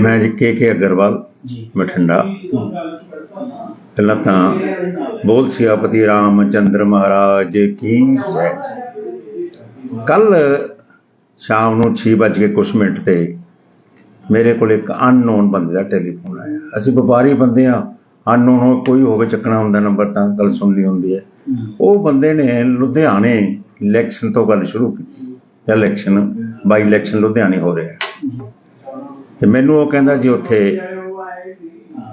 ਮੈਂ ਜੀ ਕੇ ਕੇ ਅਗਰਵਾਲ ਜੀ। ਬਠਿੰਡਾ। ਪਹਿਲਾਂ ਤਾਂ ਬੋਲ ਸਿਆਪਤੀ ਰਾਮਚੰਦਰ ਮਹਾਰਾਜ ਕੀ ਜੈ। ਕੱਲ ਸ਼ਾਮ ਨੂੰ 6 ਵਜੇ ਕੇ ਕੁਛ ਮਿੰਟ ਤੇ ਮੇਰੇ ਕੋਲ ਇੱਕ ਅਨਨੋਨ ਬੰਦੇ ਦਾ ਟੈਲੀਫੋਨ ਆਇਆ। ਅਸੀਂ ਵਪਾਰੀ ਬੰਦੇ ਆ ਅਨਨੋਨ ਕੋਈ ਹੋਵੇ ਚੱਕਣਾ ਹੁੰਦਾ ਨੰਬਰ ਤਾਂ ਗੱਲ ਸੁਣਨੀ ਹੁੰਦੀ ਹੈ। ਉਹ ਬੰਦੇ ਨੇ ਲੁਧਿਆਣੇ ਇਲੈਕਸ਼ਨ ਤੋਂ ਗੱਲ ਸ਼ੁਰੂ ਕੀਤੀ। ਇਲੈਕਸ਼ਨ ਬਾਈ ਇਲੈਕਸ਼ਨ ਲੁਧਿਆਣੇ ਹੋ ਰਿਹਾ। ਹੈ ਤੇ ਮੈਨੂੰ ਉਹ ਕਹਿੰਦਾ ਜੀ ਉੱਥੇ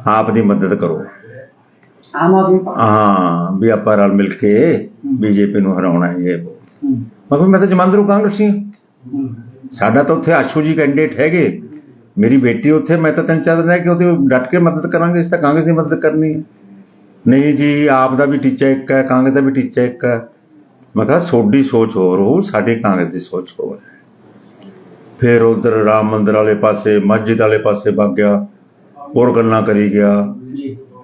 ਆਪ ਦੀ ਮਦਦ ਕਰੋ। ਆਮ ਆਦਮੀ ਹਾਂ ਵੀ ਆਪਾਂ ਰਲ ਮਿਲ ਕੇ ਬੀਜੇਪੀ ਨੂੰ ਹਰਾਉਣਾ ਹੈ ਇਹ। ਹੂੰ, ਮੈਂ ਤਾਂ ਜਮੰਦਰੂ ਕਾਂਗਰਸੀ ਸਾਡਾ ਤਾਂ ਉੱਥੇ ਆਸ਼ੂ ਜੀ ਕੈਂਡੀਡੇਟ ਹੈਗੇ। ਮੇਰੀ ਬੇਟੀ ਉੱਥੇ ਮੈਂ ਤਾਂ ਤਿੰਨ ਚਾਰ ਦਿਨ ਹੈ ਕਿ ਉਹਦੀ ਡਟ ਕੇ ਮਦਦ ਕਰਾਂਗੇ ਇਸ ਤਾਂ ਕਾਂਗਰਸ ਦੀ ਮਦਦ ਕਰਨੀ ਹੈ। ਨਹੀਂ ਜੀ ਆਪ ਦਾ ਵੀ ਟੀਚਾ ਇੱਕ ਹੈ ਕਾਂਗਰਸ ਦਾ ਵੀ ਟੀਚਾ ਇੱਕ ਹੈ। ਮੈਂ ਕਿਹਾ ਤੁਹਾਡੀ ਸੋਚ ਹੋਰ ਹੋ ਸਾਡੀ ਕਾਂਗਰਸ ਦੀ ਸੋਚ ਹੋਰ। ਹੈ ਫਿਰ ਉਧਰ ਰਾਮ ਮੰਦਰ ਵਾਲੇ ਪਾਸੇ, ਮਸਜਿਦ ਵਾਲੇ ਪਾਸੇ ਵਗ ਗਿਆ ਹੋਰ ਗੱਲਾਂ ਕਰੀ ਗਿਆ।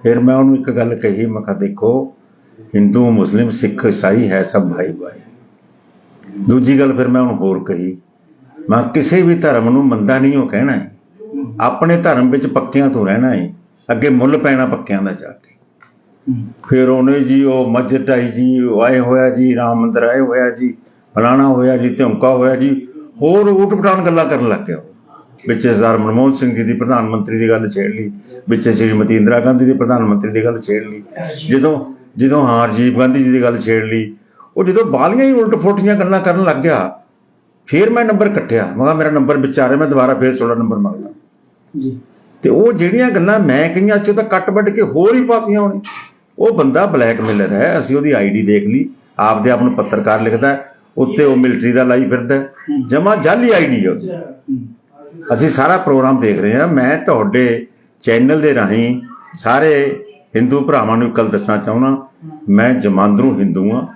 ਫਿਰ ਮੈਂ ਉਹਨੂੰ ਇੱਕ ਗੱਲ ਕਹੀ, ਮੈਂ ਕਿਹਾ, ਦੇਖੋ, ਹਿੰਦੂ, ਮੁਸਲਿਮ, ਸਿੱਖ, ਈਸਾਈ ਹੈ ਸਭ ਭਾਈ ਭਾਈ ਦੂਜੀ ਗੱਲ ਫਿਰ ਮੈਂ ਉਹਨੂੰ ਹੋਰ ਕਹੀ, ਮੈਂ ਕਿਸੇ ਵੀ ਧਰਮ ਨੂੰ ਮੰਦਾ ਨਹੀਂ ਉਹ ਕਹਿਣਾ ਹੈ। ਆਪਣੇ ਧਰਮ ਵਿੱਚ ਪੱਕਿਆਂ ਤੋਂ ਰਹਿਣਾ ਹੈ। ਅੱਗੇ ਮੁੱਲ ਪੈਣਾ ਪੱਕਿਆਂ ਦਾ ਜਾ ਕੇ। ਫਿਰ ਉਹਨੇ ਜੀ, ਉਹ ਮਸਜਿਦ ਆਈ ਜੀ, ਉਹ ਆਏ ਹੋਇਆ ਜੀ, ਰਾਮ ਮੰਦਰ ਆਏ ਹੋਇਆ ਜੀ, ਫਲਾਣਾ ਹੋਇਆ ਜੀ, ਧਮਕਾ ਹੋਇਆ ਜੀ ਹੋਰ ਉਟ ਪਟਾਣ ਗੱਲਾਂ ਕਰਨ ਲੱਗ ਗਿਆ। ਵਿੱਚ ਸਰਦਾਰ ਮਨਮੋਹਨ ਸਿੰਘ ਜੀ ਦੀ ਪ੍ਰਧਾਨ ਮੰਤਰੀ ਦੀ ਗੱਲ ਛੇੜ ਲਈ ਵਿੱਚ ਸ਼੍ਰੀਮਤੀ ਇੰਦਰਾ ਗਾਂਧੀ ਦੀ ਪ੍ਰਧਾਨ ਮੰਤਰੀ ਦੀ ਗੱਲ ਛੇੜ ਲਈ ਜਦੋਂ ਜਦੋਂ ਹਾਂ ਰਾਜੀਵ ਗਾਂਧੀ ਜੀ ਦੀ ਗੱਲ ਛੇੜ ਲਈ ਉਹ ਜਦੋਂ ਬਾਲੀਆਂ ਹੀ ਉਲਟ ਫੁਲਟੀਆਂ ਗੱਲਾਂ ਕਰਨ ਲੱਗ ਗਿਆ ਫਿਰ ਮੈਂ ਨੰਬਰ ਕੱਟਿਆ। ਮੈਂ ਕਿਹਾ ਮੇਰਾ ਨੰਬਰ ਵਿੱਚ ਆ ਰਿਹਾ ਮੈਂ ਦੁਬਾਰਾ ਫਿਰ ਤੁਹਾਡਾ ਨੰਬਰ ਮੰਗਦਾ। ਜੀ। ਤੇ ਉਹ ਜਿਹੜੀਆਂ ਗੱਲਾਂ ਮੈਂ ਕਹੀਆਂ ਸੀ ਉਹ ਤਾਂ ਕੱਟ ਵੱਢ ਕੇ ਹੋਰ ਹੀ ਪਾਤੀਆਂ ਉਹਨੇ ਉਹ ਬੰਦਾ ਬਲੈਕਮੇਲਰ ਹੈ ਅਸੀਂ ਉਹਦੀ ਆਈਡੀ ਦੇਖ ਲਈ ਆਪਦੇ ਆਪ ਨੂੰ ਪੱਤਰਕਾਰ ਲਿਖਦਾ ਉੱਤੇ ਉਹ ਮਿਲਟਰੀ ਦਾ ਲਾਈ ਫਿਰਦਾ ਜਮਾ ਜਾਲੀ ਆਈਡੀ ਹੈ। ਅਸੀਂ ਸਾਰਾ ਪ੍ਰੋਗਰਾਮ ਦੇਖ ਰਹੇ ਹਾਂ। ਮੈਂ ਤੁਹਾਡੇ ਚੈਨਲ ਦੇ ਰਾਹੀਂ ਸਾਰੇ ਹਿੰਦੂ ਭਰਾਵਾਂ ਨੂੰ ਇੱਕ ਗੱਲ ਦੱਸਣਾ ਚਾਹੁੰਦਾ। ਮੈਂ ਜਮਾਂਦਰੂ ਹਿੰਦੂ ਹਾਂ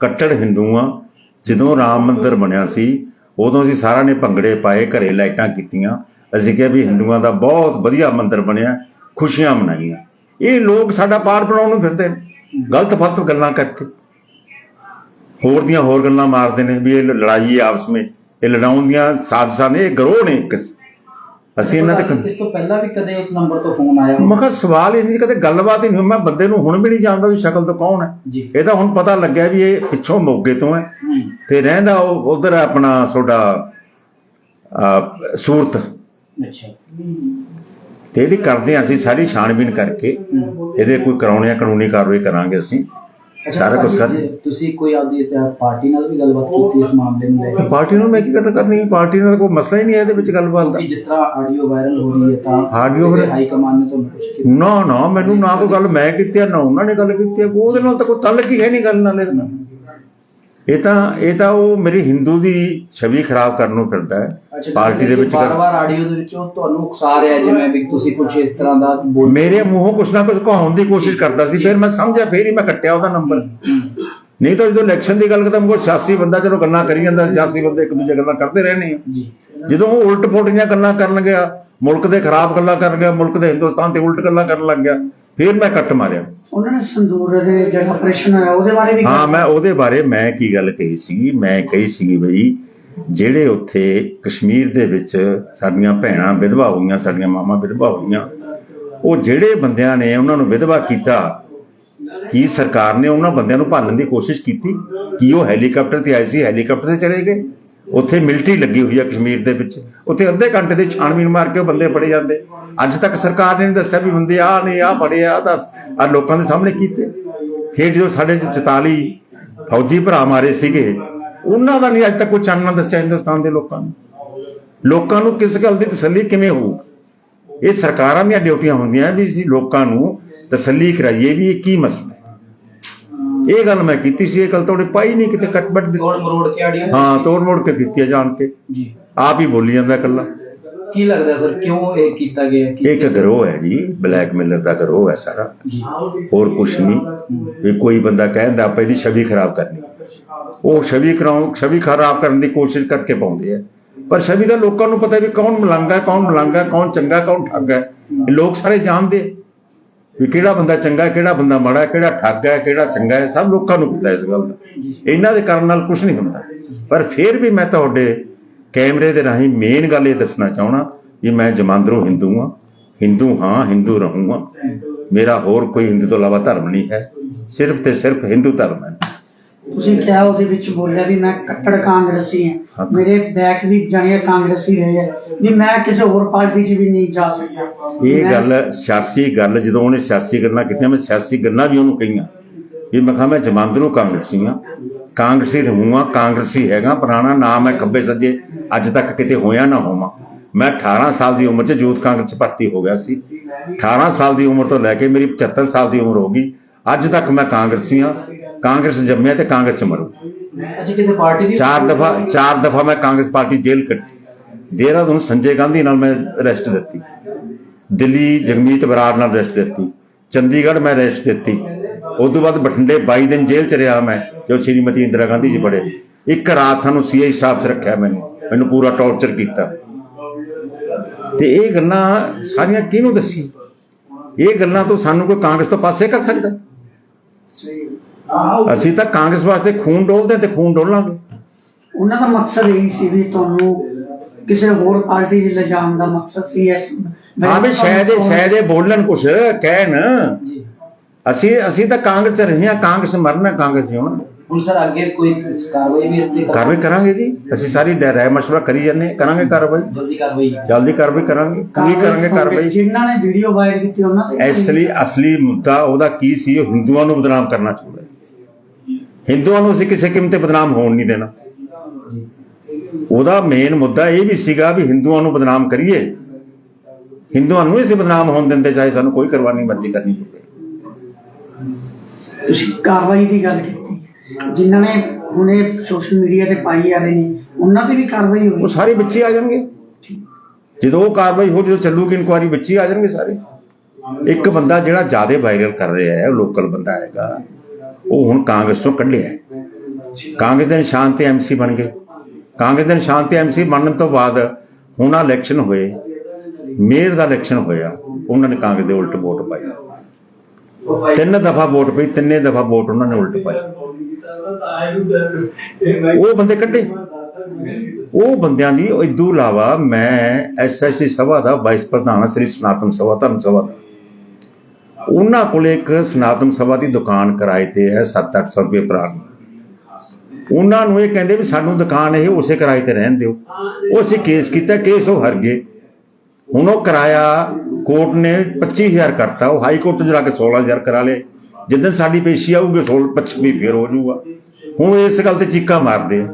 ਕੱਟੜ ਹਿੰਦੂ ਹਾਂ। ਜਦੋਂ ਰਾਮ ਮੰਦਿਰ ਬਣਿਆ ਸੀ ਉਦੋਂ ਅਸੀਂ ਸਾਰਿਆਂ ਨੇ ਭੰਗੜੇ ਪਾਏ ਘਰੇ ਲਾਈਟਾਂ ਕੀਤੀਆਂ। ਅਸੀਂ ਕਿਹਾ ਵੀ ਹਿੰਦੂਆਂ ਦਾ ਬਹੁਤ ਵਧੀਆ ਮੰਦਿਰ ਬਣਿਆ ਖੁਸ਼ੀਆਂ ਮਨਾਈਆਂ। ਇਹ ਲੋਕ ਸਾਡਾ ਪਾਰ ਬਣਾਉਣ ਨੂੰ ਫਿਰਦੇ ਨੇ। ਗਲਤ ਫਲਤ ਗੱਲਾਂ ਕਰਕੇ। ਹੋਰ ਦੀਆਂ ਹੋਰ ਗੱਲਾਂ ਮਾਰਦੇ ਨੇ ਵੀ ਇਹ ਲੜਾਈ ਆਪਸ ਵਿੱਚ। ਇਹ ਲੜਾਉਣ ਦੀਆਂ ਸਾਜ਼ਿਸ਼ਾਂ ਨੇ ਇਹ ਗਰੋਹ ਨੇ ਇੱਕ ਅਸੀਂ ਇਹਨਾਂ ਤੇ ਇਸ ਤੋਂ ਪਹਿਲਾਂ ਵੀ ਕਦੇ ਉਸ ਨੰਬਰ ਤੋਂ ਫੋਨ ਆਇਆ ਮੈਂ ਕਿਹਾ ਸਵਾਲ ਇਹ ਨਹੀਂ ਕਦੇ ਗੱਲਬਾਤ ਹੀ ਨਹੀਂ। ਮੈਂ ਬੰਦੇ ਨੂੰ ਹੁਣ ਵੀ ਨਹੀਂ ਜਾਣਦਾ ਵੀ ਸ਼ਕਲ ਤੋਂ ਕੌਣ ਹੈ। ਇਹ ਤਾਂ ਹੁਣ ਪਤਾ ਲੱਗਿਆ ਵੀ ਇਹ ਪਿੱਛੋਂ ਮੋਗੇ ਤੋਂ ਹੈ। ਤੇ ਰਹਿੰਦਾ ਉਹ ਉਧਰ ਆਪਣਾ ਤੁਹਾਡਾ ਸੂਰਤ। ਅੱਛਾ। ਤੇ ਇਹਦੀ ਕਰਦੇ ਅਸੀਂ ਸਾਰੀ ਛਾਣਬੀਨ ਕਰਕੇ। ਇਹਦੇ ਕੋਈ ਕਰਾਉਣੇ ਆ ਕਾਨੂੰਨੀ ਕਾਰਵਾਈ ਕਰਾਂਗੇ ਅਸੀਂ। ਸਾਰਾ ਕੁਝ ਕਰ ਤੁਸੀਂ ਕੋਈ ਆਪਦੀ ਪਾਰਟੀ ਨਾਲ ਵੀ ਗੱਲਬਾਤ ਕੀਤੀ ਇਸ ਮਾਮਲੇ ਨੂੰ ਲੈ ਕੇ? ਪਾਰਟੀ ਨੂੰ ਮੈਂ ਕੀ ਗੱਲ ਕਰਨੀ ਪਾਰਟੀ ਨਾਲ ਤਾਂ ਕੋਈ ਮਸਲਾ ਹੀ ਨਹੀਂ ਹੈ ਇਹਦੇ ਵਿੱਚ ਗੱਲਬਾਤ ਦਾ। ਜਿਸ ਤਰ੍ਹਾਂ ਆਡੀਓ ਵਾਇਰਲ ਹੋ ਰਹੀ ਹੈ ਤਾਂ viral- ਹਾਈ ਕਮਾਂਡ ਨੇ ਤੁਹਾਨੂੰ ਨਾ ਨਾ ਮੈਨੂੰ ਨਾ ਕੋਈ ਗੱਲ ਮੈਂ ਕੀਤੀ ਨਾ ਉਹਨਾਂ ਨੇ ਗੱਲ ਕੀਤੀ ਉਹਦੇ ਨਾਲ ਤਾਂ ਕੋਈ ਤਲਕ ਹੀ ਹੈ ਨਹੀਂ ਗੱਲ ਨਾਲ ਇਹਦੇ ਨਾਲ। ਇਹ ਤਾਂ ਇਹ ਤਾਂ ਉਹ ਮੇਰੀ ਹਿੰਦੂ ਦੀ ਛਵੀ ਖਰਾਬ ਕਰਨ ਨੂੰ ਫਿਰਦਾ ਹੈ ਪਾਰਟੀ ਦੇ ਵਿੱਚ ਬਾਰ-ਬਾਰ ਆਡੀਓ ਦੇ ਵਿੱਚ ਉਹ ਤੁਹਾਨੂੰ ਉਕਸਾ ਰਿਹਾ ਜਿਵੇਂ ਵੀ ਤੁਸੀਂ ਕੁਝ ਇਸ ਤਰ੍ਹਾਂ ਦਾ ਬੋਲ ਮੇਰੇ ਮੂੰਹੋਂ ਕੁਛ ਨਾ ਕੁਛ ਕਹਾਉਣ ਦੀ ਕੋਸ਼ਿਸ਼ ਕਰਦਾ ਸੀ ਫਿਰ ਮੈਂ ਸਮਝਿਆ ਫਿਰ ਹੀ ਮੈਂ ਕੱਟਿਆ ਉਹਦਾ ਨੰਬਰ ਨਹੀਂ ਤਾਂ ਜਦੋਂ ਇਲੈਕਸ਼ਨ ਦੀ ਗੱਲ ਕਰਦਾ ਮੈਂ ਕੋਈ ਸਿਆਸੀ ਬੰਦਾ ਚਲੋ ਗੱਲਾਂ ਕਰੀ ਜਾਂਦਾ ਸਿਆਸੀ ਬੰਦੇ ਇੱਕ ਦੂਜੇ ਗੱਲਾਂ ਕਰਦੇ ਰਹਿਣੇ ਜਦੋਂ ਉਹ ਉਲਟ ਪੁਲਟੀਆਂ ਗੱਲਾਂ ਕਰਨ ਗਿਆ ਮੁਲਕ ਦੇ ਖਰਾਬ ਗੱਲਾਂ ਕਰਨ ਗਿਆ ਮੁਲਕ ਦੇ ਹਿੰਦੁਸਤਾਨ ਤੇ ਉਲਟ ਗੱਲਾਂ ਕਰਨ ਲੱਗ ਗਿਆ ਫਿਰ ਮੈਂ ਕੱਟ ਮਾਰਿਆ। ਉਹਨਾਂ ਨੇ ਸੰਦੂਰ ਦੇ ਜਿਹੜਾ ਆਪਰੇਸ਼ਨ ਹੋਇਆ ਉਹਦੇ ਬਾਰੇ ਵੀ ਹਾਂ ਮੈਂ ਉਹਦੇ ਬਾਰੇ ਮੈਂ ਕੀ ਗੱਲ ਕਹੀ ਸੀ? ਮੈਂ ਕਹੀ ਸੀ ਬਈ ਜਿਹੜੇ ਉੱਥੇ ਕਸ਼ਮੀਰ ਦੇ ਵਿੱਚ ਸਾਡੀਆਂ ਭੈਣਾਂ ਵਿਧਵਾ ਹੋਈਆਂ ਸਾਡੀਆਂ ਮਾਵਾਂ ਵਿਧਵਾ ਹੋਈਆਂ ਉਹ ਜਿਹੜੇ ਬੰਦਿਆਂ ਨੇ ਉਹਨਾਂ ਨੂੰ ਵਿਧਵਾ ਕੀਤਾ ਕੀ ਸਰਕਾਰ ਨੇ ਉਹਨਾਂ ਬੰਦਿਆਂ ਨੂੰ ਭਾਲਣ ਦੀ ਕੋਸ਼ਿਸ਼ ਕੀਤੀ? ਕੀ ਉਹ ਹੈਲੀਕਾਪਟਰ ਤੇ ਆਏ ਸੀ ਹੈਲੀਕਾਪਟਰ ਤੇ ਚਲੇ ਗਏ? ਉੱਥੇ ਮਿਲਟਰੀ ਲੱਗੀ ਹੋਈ ਹੈ ਕਸ਼ਮੀਰ ਦੇ ਵਿੱਚ। ਉੱਥੇ ਅੱਧੇ ਘੰਟੇ ਦੀ ਛਾਣਬੀਨ ਮਾਰ ਕੇ ਉਹ ਬੰਦੇ ਫੜੇ ਜਾਂਦੇ। ਅੱਜ ਤੱਕ ਸਰਕਾਰ ਨੇ ਦੱਸਿਆ ਵੀ ਬੰਦੇ ਆ ਨੇ ਆ ਫੜੇ ਆ ਦੱਸ ਆ ਲੋਕਾਂ ਦੇ ਸਾਹਮਣੇ ਕੀਤੇ। ਫਿਰ ਜਦੋਂ ਸਾਡੇ 44 ਫੌਜੀ ਭਰਾ ਮਾਰੇ ਸੀਗੇ ਉਹਨਾਂ ਦਾ ਨਹੀਂ ਅੱਜ ਤੱਕ ਕੋਈ ਚਾਨਣਾ ਦੱਸਿਆ ਹਿੰਦੁਸਤਾਨ ਦੇ ਲੋਕਾਂ ਨੂੰ। ਲੋਕਾਂ ਨੂੰ ਕਿਸ ਗੱਲ ਦੀ ਤਸੱਲੀ ਕਿਵੇਂ ਹੋਊ? ਇਹ ਸਰਕਾਰਾਂ ਦੀਆਂ ਡਿਊਟੀਆਂ ਹੁੰਦੀਆਂ ਵੀ ਅਸੀਂ ਲੋਕਾਂ ਨੂੰ ਤਸੱਲੀ ਕਰਾਈਏ ਵੀ ਇਹ ਕੀ ਮਸਲਾ ਇਹ ਗੱਲ ਮੈਂ ਕੀਤੀ ਸੀ ਇਹ ਗੱਲ ਤੁਹਾਡੇ ਪਾਈ ਨਹੀਂ ਕਿਤੇ ਕੱਟਬੱਟ ਦੀ ਤੋੜ ਮਰੋੜ ਕੇ ਆਡੀਓ ਹਾਂ ਤੋੜ ਮੋੜ ਕੇ ਕੀਤੀ ਜਾਣ ਕੇ। ਜੀ। ਆਪ ਹੀ ਬੋਲੀ ਜਾਂਦਾ ਇਕੱਲਾ। ਕੀ ਲੱਗਦਾ ਸਰ? ਕਿਉਂ ਇਹ ਕੀਤਾ ਗਿਆ? ਇਹ ਇੱਕ ਗਰੋਹ ਹੈ ਜੀ ਬਲੈਕਮੇਲਰ ਦਾ ਗਰੋਹ ਹੈ ਸਾਰਾ। ਹੋਰ ਕੁਛ ਨਹੀਂ। ਵੀ ਕੋਈ ਬੰਦਾ ਕਹਿੰਦਾ ਆਪਾਂ ਇਹਦੀ ਛਵੀ ਖਰਾਬ ਕਰਨੀ। ਉਹ ਛਵੀ ਕਰਾਉ ਛਵੀ ਖਰਾਬ ਕਰਨ ਦੀ ਕੋਸ਼ਿਸ਼ ਕਰਕੇ ਪਾਉਂਦੇ ਆ। ਪਰ ਛਵੀ ਦਾ ਲੋਕਾਂ ਨੂੰ ਪਤਾ ਵੀ ਕੌਣ ਮਲੰਗਾ ਕੌਣ ਮਲੰਗਾ ਕੌਣ ਚੰਗਾ ਕੌਣ ਠੱਗ ਹੈ। ਲੋਕ ਸਾਰੇ ਜਾਣਦੇ ਆ ਵੀ ਕਿਹੜਾ ਬੰਦਾ ਚੰਗਾ ਹੈ, ਕਿਹੜਾ ਬੰਦਾ ਮਾੜਾ ਹੈ, ਕਿਹੜਾ ਠੱਗ ਹੈ ਕਿਹੜਾ ਚੰਗਾ ਹੈ। ਸਭ ਲੋਕਾਂ ਨੂੰ ਪਤਾ ਇਸ ਗੱਲ ਦਾ। ਇਹਨਾਂ ਦੇ ਕਰਨ ਨਾਲ ਕੁਝ ਨਹੀਂ ਹੁੰਦਾ। ਪਰ ਫਿਰ ਵੀ ਮੈਂ ਤੁਹਾਡੇ ਕੈਮਰੇ ਦੇ ਰਾਹੀਂ ਮੇਨ ਗੱਲ ਇਹ ਦੱਸਣਾ ਚਾਹਣਾ ਕਿ ਮੈਂ ਜਮਾਂਦਰੂ ਹਿੰਦੂ ਹਾਂ। ਹਿੰਦੂ ਹਾਂ ਹਿੰਦੂ ਰਹੂੰਗਾ ਮੇਰਾ ਹੋਰ ਕੋਈ ਹਿੰਦੂ ਤੋਂ ਇਲਾਵਾ ਧਰਮ ਨਹੀਂ ਹੈ। ਸਿਰਫ ਤੇ ਸਿਰਫ ਹਿੰਦੂ ਧਰਮ ਹੈ। ਤੁਸੀਂ ਕਿਹਾ ਉਹਦੇ ਵਿੱਚ ਬੋਲਿਆ ਵੀ ਮੈਂ ਕੱਟੜ ਕਾਂਗਰਸੀ ਹਾਂ। ਮੇਰੇ ਬੈਕ ਵੀ ਜਾਣੀਏ ਕਾਂਗਰਸੀ ਰਹੇ ਆ। ਵੀ ਮੈਂ ਕਿਸੇ ਹੋਰ ਪਾਰਟੀ 'ਚ ਵੀ ਨਹੀਂ ਜਾ ਸਕਦਾ। ਇਹ ਗੱਲ ਸਿਆਸੀ ਗੱਲ ਜਦੋਂ ਉਹਨੇ ਸਿਆਸੀ ਗੱਲਾਂ ਕੀਤੀਆਂ ਮੈਂ ਸਿਆਸੀ ਗੱਲਾਂ ਵੀ ਉਹਨੂੰ ਕਹੀਆਂ। ਵੀ ਮੈਂ ਕਿਹਾ ਮੈਂ ਜਮਾਂਦਰੂ ਕਾਂਗਰਸੀ ਹਾਂ। ਕਾਂਗਰਸੀ ਰਹੂੰਗਾ ਕਾਂਗਰਸੀ ਹੈਗਾ ਪੁਰਾਣਾ ਨਾਮ ਹੈ ਖੱਬੇ ਸੱਜੇ ਅੱਜ ਤੱਕ ਕਿਤੇ ਹੋਇਆ ਨਾ ਹੋਵਾਂ। ਮੈਂ 18 ਸਾਲ ਦੀ ਉਮਰ 'ਚ ਯੂਥ ਕਾਂਗਰਸ 'ਚ ਭਰਤੀ ਹੋ ਗਿਆ ਸੀ। 18 ਸਾਲ ਦੀ ਉਮਰ ਤੋਂ ਲੈ ਕੇ ਮੇਰੀ 75 ਸਾਲ ਦੀ ਉਮਰ ਹੋ ਗਈ। ਅੱਜ ਤੱਕ ਮੈਂ ਕਾਂਗਰਸੀ ਹਾਂ। ਕਾਂਗਰਸ ਜੰਮਿਆ ਤੇ ਕਾਂਗਰਸ 'ਚ ਮਰੂ। ਅਸੀਂ ਕਿਸੇ ਪਾਰਟੀ ਦੀ ਚਾਰ ਦਫਾ ਚਾਰ ਦਫਾ ਮੈਂ ਕਾਂਗਰਸ ਪਾਰਟੀ ਜੇਲ੍ਹ ਕੱਟੀ। ਦੇਹਰਾਦੂਨ ਸੰਜੇ ਗਾਂਧੀ ਨਾਲ ਮੈਂ ਅਰੈਸਟ ਦਿੱਤੀ। ਦਿੱਲੀ ਜਗਮੀਤ ਬਰਾੜ ਨਾਲ ਅਰੈਸਟ ਦਿੱਤੀ। ਚੰਡੀਗੜ੍ਹ ਮੈਂ ਅਰੈਸਟ ਦਿੱਤੀ। ਉਸ ਤੋਂ ਬਾਅਦ ਬਠਿੰਡੇ 22 ਦਿਨ ਜੇਲ੍ਹ 'ਚ ਰਿਹਾ ਮੈਂ ਜੋ ਸ਼੍ਰੀਮਤੀ ਇੰਦਰਾ ਗਾਂਧੀ ਜੀ ਬੜੇ ਇੱਕ ਰਾਤ ਸਾਨੂੰ ਸੀਆਈ ਸਟਾਫ 'ਚ ਰੱਖਿਆ ਮੈਨੂੰ ਮੈਨੂੰ ਪੂਰਾ ਟੌਰਚਰ ਕੀਤਾ। ਤੇ ਇਹ ਗੱਲਾਂ ਸਾਰੀਆਂ ਕਿਹਨੂੰ ਦੱਸੀ? ਇਹ ਗੱਲਾਂ ਤੋਂ ਸਾਨੂੰ ਕੋਈ ਕਾਂਗਰਸ ਤੋਂ ਪਾਸੇ ਕਰ ਸਕਦਾ? ਅਸੀਂ ਤਾਂ ਕਾਂਗਰਸ ਵਾਸਤੇ ਖੂਨ ਡੋਲਦੇ ਤੇ ਖੂਨ ਡੋਲਾਂਗੇ। ਉਹਨਾਂ ਦਾ ਮਕਸਦ ਇਹੀ ਸੀ ਵੀ ਤੁਹਾਨੂੰ ਕਿਸੇ ਹੋਰ ਪਾਰਟੀ 'ਚ ਲਿਜਾਣ ਦਾ ਮਕਸਦ ਸੀ ਇਸ ਹਾਂ ਵੀ ਸ਼ਾਇਦ ਸ਼ਾਇਦ ਇਹ ਬੋਲਣ ਕੁਛ ਕਹਿਣ। ਅਸੀਂ ਅਸੀਂ ਤਾਂ ਕਾਂਗਰਸ 'ਚ ਰਹੇ ਹਾਂ ਕਾਂਗਰਸ ਮਰਨਾ ਕਾਂਗਰਸ ਜਿਉਣਾ। ਹੁਣ ਸਰ ਅੱਗੇ ਕੋਈ ਕਾਰਵਾਈ ਵੀ ਇਸ ਤੇ ਕਾਰਵਾਈ ਕਰਾਂਗੇ ਜੀ। ਅਸੀਂ ਸਾਰੀ ਰਾਏ ਮਸ਼ਵਰਾ ਕਰੀ ਜਾਂਦੇ ਹਾਂ, ਕਰਾਂਗੇ ਕਾਰਵਾਈ। ਜਲਦੀ ਕਾਰਵਾਈ। ਜਲਦੀ ਕਾਰਵਾਈ ਕਰਾਂਗੇ। ਪੂਰੀ ਕਰਾਂਗੇ ਕਾਰਵਾਈ? ਜਿਨ੍ਹਾਂ ਨੇ ਵੀਡੀਓ ਵਾਇਰਲ ਕੀਤੀ ਉਹਨਾਂ ਤੇ ਅਸਲੀ ਅਸਲੀ ਮੁੱਦਾ ਉਹਦਾ ਕੀ ਸੀ? ਉਹ ਹਿੰਦੂਆਂ ਨੂੰ ਬਦਨਾਮ ਕਰਨਾ ਚਾਹੁੰਦਾ ਹੈ। ਹਿੰਦੂਆਂ ਨੂੰ ਅਸੀਂ ਕਿਸੇ ਕੀਮਤੇ ਬਦਨਾਮ ਹੋਣ ਨਹੀਂ ਦੇਣਾ। ਉਹਦਾ ਮੇਨ ਮੁੱਦਾ ਇਹ ਵੀ ਸੀਗਾ ਵੀ ਹਿੰਦੂਆਂ ਨੂੰ ਬਦਨਾਮ ਕਰੀਏ। ਹਿੰਦੂਆਂ ਨੂੰ ਅਸੀਂ ਬਦਨਾਮ ਹੋਣ ਦਿੰਦੇ ਚਾਹੇ ਸਾਨੂੰ ਕੋਈ ਕੁਰਬਾਨੀ ਮਰਜ਼ੀ ਕਰਨੀ ਤੁਸੀਂ ਕਾਰਵਾਈ ਦੀ ਗੱਲ ਕੀਤੀ। ਜਿਨ੍ਹਾਂ ਨੇ ਹੁਣੇ ਸੋਸ਼ਲ ਮੀਡੀਆ ਤੇ ਪਾਈ ਜਾ ਰਹੇ ਨੇ, ਉਹਨਾਂ ਤੇ ਵੀ ਕਾਰਵਾਈ ਉਹ ਸਾਰੇ ਬੱਚੇ ਆ ਜਾਣਗੇ। ਜਦੋਂ ਉਹ ਕਾਰਵਾਈ ਹੋ, ਜਦੋਂ ਚੱਲੂਗੀ ਇਨਕੁਆਰੀ, ਬੱਚੇ ਆ ਜਾਣਗੇ ਸਾਰੇ। ਇੱਕ ਬੰਦਾ ਜਿਹੜਾ ਜ਼ਿਆਦਾ ਵਾਇਰਲ ਕਰ ਰਿਹਾ ਹੈ, ਉਹ ਲੋਕਲ ਬੰਦਾ ਹੈਗਾ, ਉਹ ਹੁਣ ਕਾਂਗਰਸ ਤੋਂ ਕੱਢਿਆ ਕਾਂਗਰਸ ਦੇ ਨਿਸ਼ਾਨ ਤੇ ਐਮਸੀ ਬਣ ਗਏ। ਕਾਂਗਰਸ ਦੇ ਨਿਸ਼ਾਨ ਤੇ ਐਮਸੀ ਬਣਨ ਤੋਂ ਬਾਅਦ ਹੁਣ ਇਲੈਕਸ਼ਨ ਹੋਏ, ਮੇਅਰ ਦਾ ਇਲੈਕਸ਼ਨ ਹੋਇਆ, ਉਹਨਾਂ ਨੇ ਕਾਂਗਰਸ ਦੇ ਉਲਟ ਵੋਟ ਪਾਈ। ਤਿੰਨ ਦਫਾ ਵੋਟ ਪਈ, ਤਿੰਨੇ ਦਫਾ ਵੋਟ ਉਹਨਾਂ ਨੇ ਉਲਟ ਪਾਈ। ਉਹ ਬੰਦੇ ਕੱਢੇ। ਉਹ ਬੰਦਿਆਂ ਦੀ ਇਦੋਂ ਇਲਾਵਾ ਮੈਂ ਐਸਐਸਟੀ ਸਭਾ ਦਾ ਵਾਈਸ ਪ੍ਰਧਾਨ ਸ੍ਰੀ ਸਨਾਤਨ ਸਭਾ, ਧਰਮ ਸਭਾ ਦਾ। ਉਹਨਾਂ ਕੋਲ ਇੱਕ ਸਨਾਤਨ ਸਭਾ ਦੀ ਦੁਕਾਨ ਕਿਰਾਏ ਤੇ ਹੈ 7-800 ਰੁਪਏ ਪ੍ਰਾਨ ਉਹਨਾਂ ਨੂੰ ਇਹ ਕਹਿੰਦੇ ਵੀ ਸਾਨੂੰ ਦੁਕਾਨ ਇਹ ਉਸੇ ਕਿਰਾਏ ਤੇ ਰਹਿਣ ਦਿਓ। ਉਹ ਅਸੀਂ ਕੇਸ ਕੀਤਾ, ਕੇਸ ਉਹ ਹਰ ਗਏ। ਹੁਣ ਉਹ ਕਿਰਾਇਆ ਕੋਰਟ ਨੇ 25000 ਕਰਤਾ ਉਹ ਹਾਈ ਕੋਰਟ 'ਚ ਜਾ ਕੇ 16000 ਕਰਾ ਲਏ। ਜਿੱਦਣ ਸਾਡੀ ਪੇਸ਼ੀ ਆਊਗੀ 16 25 ਫੇਰ ਹੋ ਜਾਊਗਾ। ਹੁਣ ਇਸ ਗੱਲ ਤੇ ਚੀਕਾਂ ਮਾਰਦੇ ਆ।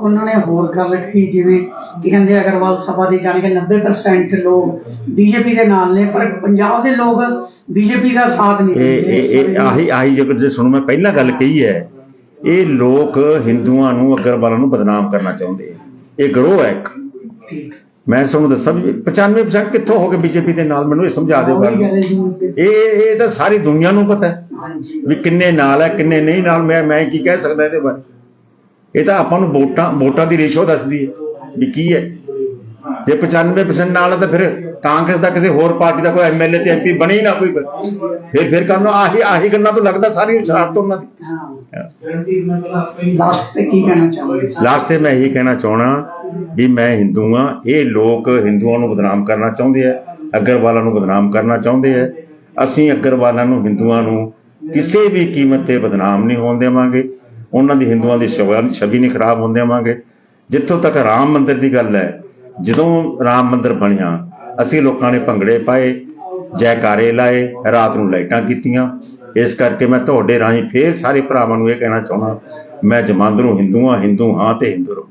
ਉਹਨਾਂ ਨੇ ਹੋਰ ਗੱਲ ਰੱਖੀ ਜਿਵੇਂ ਕੀ ਕਹਿੰਦੇ ਅਗਰਵਾਲ ਸਭਾ ਦੇ ਜਾਣੀ ਕਿ 90% ਲੋਕ ਬੀਜੇਪੀ ਦੇ ਨਾਲ ਨੇ ਪਰ ਪੰਜਾਬ ਦੇ ਲੋਕ ਬੀਜੇਪੀ ਦਾ ਸਾਥ ਨਹੀਂ ਦਿੰਦੇ। ਇਹ ਆਹੀ ਆਹੀ ਜੇ ਸੁਣੋ ਮੈਂ ਪਹਿਲਾਂ ਗੱਲ ਕਹੀ ਹੈ ਇਹ ਲੋਕ ਹਿੰਦੂਆਂ ਨੂੰ ਅਗਰਵਾਲਾਂ ਨੂੰ ਬਦਨਾਮ ਕਰਨਾ ਚਾਹੁੰਦੇ ਆ। ਇਹ ਗਰੋਹ ਹੈ ਇੱਕ। ਠੀਕ। ਮੈਂ ਤੁਹਾਨੂੰ ਦੱਸਾਂ ਵੀ 95% ਕਿੱਥੋਂ ਹੋ ਕੇ ਬੀਜੇਪੀ ਦੇ ਨਾਲ? ਮੈਨੂੰ ਇਹ ਸਮਝਾ ਦਿਓ ਗੱਲ। ਇਹ ਇਹ ਤਾਂ ਸਾਰੀ ਦੁਨੀਆ ਨੂੰ ਪਤਾ ਹੈ ਵੀ ਕਿੰਨੇ ਨਾਲ ਹੈ ਕਿੰਨੇ ਨਹੀਂ ਨਾਲ। ਮੈਂ ਮੈਂ ਕੀ ਕਹਿ ਸਕਦਾ ਇਹਦੇ ਬਾਰੇ? ਇਹ ਤਾਂ ਆਪਾਂ ਨੂੰ ਵੋਟਾਂ ਵੋਟਾਂ ਦੀ ਰੇਸ਼ੋ ਦੱਸਦੀ ਹੈ ਵੀ ਕੀ ਹੈ। ਜੇ 95% ਨਾਲ ਹੈ ਤਾਂ ਫਿਰ ਕਾਂਗਰਸ ਦਾ ਕਿਸੇ ਹੋਰ ਪਾਰਟੀ ਦਾ ਕੋਈ ਐਮਐਲਏ ਤੇ ਐਮਪੀ ਬਣੇ ਹੀ ਨਾ ਕੋਈ। ਫਿਰ ਫਿਰ ਕਰਨ ਆਹੀ ਆਹੀ ਗੱਲਾਂ ਤੋਂ ਲੱਗਦਾ ਸਾਰੀ ਸ਼ਰਾਰਤ ਉਹਨਾਂ ਦੀ। ਹਾਂ। ਲਾਸਟ ਤੇ ਕੀ ਕਹਿਣਾ ਚਾਹੁੰਦੇ ਲਾਸਟ ਤੇ ਮੈਂ ਇਹੀ ਕਹਿਣਾ ਚਾਹਣਾ ਵੀ ਮੈਂ ਹਿੰਦੂ ਹਾਂ, ਇਹ ਲੋਕ ਹਿੰਦੂਆਂ ਨੂੰ ਬਦਨਾਮ ਕਰਨਾ ਚਾਹੁੰਦੇ ਆ, ਅੱਗਰਵਾਲਾਂ ਨੂੰ ਬਦਨਾਮ ਕਰਨਾ ਚਾਹੁੰਦੇ ਆ। ਅਸੀਂ ਅਗਰਵਾਲਾਂ ਨੂੰ ਹਿੰਦੂਆਂ ਨੂੰ ਕਿਸੇ ਵੀ ਕੀਮਤ ਤੇ ਬਦਨਾਮ ਨਹੀਂ ਹੋਣ ਦੇਵਾਂਗੇ। ਉਹਨਾਂ ਦੀ ਹਿੰਦੂਆਂ ਦੀ ਛਵੀ ਨਹੀਂ ਖਰਾਬ ਹੋਣ ਦੇਵਾਂਗੇ। ਜਿੱਥੋਂ ਤੱਕ ਰਾਮ ਮੰਦਿਰ ਦੀ ਗੱਲ ਹੈ, ਜਦੋਂ ਰਾਮ ਮੰਦਿਰ ਬਣਿਆ, ਅਸੀਂ ਲੋਕਾਂ ਨੇ ਭੰਗੜੇ ਪਾਏ, ਜੈਕਾਰੇ ਲਾਏ, ਰਾਤ ਨੂੰ ਲਾਈਟਾਂ ਕੀਤੀਆਂ। ਇਸ ਕਰਕੇ ਮੈਂ ਤੁਹਾਡੇ ਰਾਹੀਂ ਫੇਰ ਸਾਰੇ ਭਰਾਵਾਂ ਨੂੰ ਇਹ ਕਹਿਣਾ ਚਾਹੁੰਦਾ, ਮੈਂ ਜਮਾਂਦਰੂ ਹਿੰਦੂ ਹਾਂ ਹਿੰਦੂ ਹਾਂ ਤੇ ਹਿੰਦੂ ਰਹੂੰ।